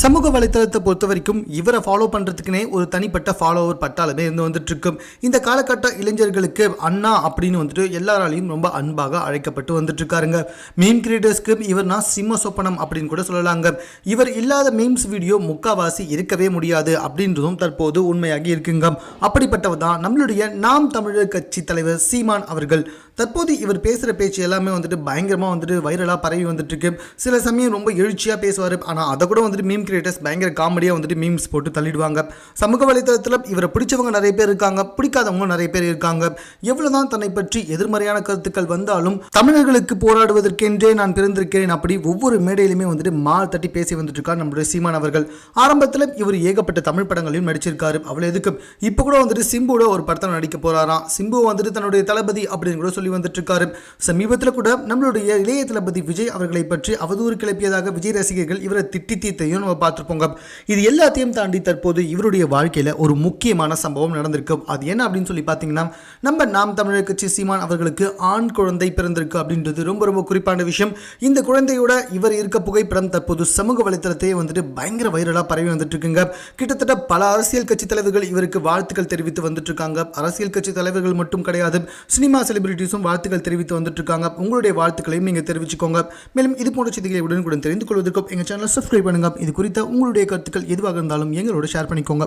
சமூக வலைத்தளத்தை பொறுத்த வரைக்கும் இவரை ஃபாலோ பண்ணுறதுக்குனே ஒரு தனிப்பட்ட ஃபாலோவர் பட்டாளமே இருந்து வந்துட்டு இருக்கும் இந்த காலகட்ட இளைஞர்களுக்கு அண்ணா அப்படின்னு வந்துட்டு எல்லாராலையும் ரொம்ப அன்பாக அழைக்கப்பட்டு வந்துட்டு இருக்காருங்க மீம் கிரியேட்டர்ஸ்க்கு இவர்னா சிம்ம சொப்பனம் அப்படின்னு கூட சொல்லலாங்க. இவர் இல்லாத மீம்ஸ் வீடியோ முக்காவாசி இருக்கவே முடியாது அப்படின்றதும் தற்போது உண்மையாகி இருக்குங்க. அப்படிப்பட்டவர் தான் நம்மளுடைய நாம் தமிழர் கட்சி தலைவர் சீமான் அவர்கள். தற்போது இவர் பேசுகிற பேச்சு எல்லாமே வந்துட்டு பயங்கரமாக வந்துட்டு வைரலாக பரவி வந்துட்டு இருக்கு சில சமயம் ரொம்ப எழுச்சியாக பேசுவார். ஆனால் அதை கூட வந்துட்டு மீம் கிரியேட்டர்ஸ் பயங்கர காமெடியாக வந்துட்டு மீம்ஸ் போட்டு தள்ளிடுவாங்க. சமூக வலைதளத்தில் இவரை பிடிச்சவங்க நிறைய பேர் இருக்காங்க. பிடிக்காதவங்க நிறைய பேர் இருக்காங்க. எவ்வளவுதான் தன்னை பற்றி எதிர்மறையான கருத்துக்கள் வந்தாலும் தமிழர்களுக்கு போராடுவதற்கென்றே நான் பிறந்திருக்கிறேன் அப்படி ஒவ்வொரு மேடையிலுமே வந்துட்டு மால் தட்டி பேசி வந்துட்டு இருக்கார் நம்மளுடைய சீமான் அவர்கள். ஆரம்பத்தில் இவர் ஏகப்பட்ட தமிழ் படங்களையும் நடிச்சிருக்காரு. அவ்வளோ எதுக்கு? இப்போ கூட வந்துட்டு சிம்புவோட ஒரு படத்தில் நடிக்க போறாராம். சிம்பு வந்துட்டு தன்னுடைய தளபதி அப்படின்னு கூட சொல்லி வந்துட்டு இருக்காரு சமீபத்தில் கூட நம்மளுடைய இளைய தளபதி விஜய் அவர்களை பற்றி அவதூறு கிளப்பியதாக விஜய் ரசிகர்கள் இவரை திட்டி தீத்தையும் நம்ம பார்த்துருப்போங்க. இது எல்லாத்தையும் தாண்டி தற்போது இவருடைய வாழ்க்கையில் ஒரு முக்கியமான சம்பவம் நடந்திருக்கு. அது என்ன அப்படின்னு சொல்லி பார்த்தீங்கன்னா நம்ம நாம் தமிழர் கட்சி சீமான் அவர்களுக்கு ஆண் குழந்தை பிறந்திருக்கு அப்படின்றது ரொம்ப ரொம்ப குறிப்பான விஷயம். இந்த குழந்தையோட இவர் இருக்க புகைப்படம் தற்போது சமூக வலைத்தளத்தையே வந்துட்டு பயங்கர வைரலாக பரவி வந்துட்டு இருக்குங்க கிட்டத்தட்ட பல அரசியல் கட்சி தலைவர்கள் இவருக்கு வாழ்த்துக்கள் தெரிவித்து வந்துட்டு இருக்காங்க அரசியல் கட்சி தலைவர்கள் மட்டும் கிடையாது சினிமா செலிபிரிட்டிஸும் வாழ்த்துக்கள் தெரிவித்து வந்துட்டு இருக்காங்க உங்களுடைய வாழ்த்துக்களையும் நீங்கள் தெரிவிச்சுக்கோங்க. மேலும் இது போன்ற செய்திகளை உடனுக்குடன் தெரிந்து கொள்வதற்கும் எங்கள் சேனலை சப்ஸ்கிரைப் பண்ணுங்க. இது குறித்த உங்களுடைய கருத்துக்கள் எதுவாக இருந்தாலும் எங்களோட ஷேர் பண்ணிக்கோங்க.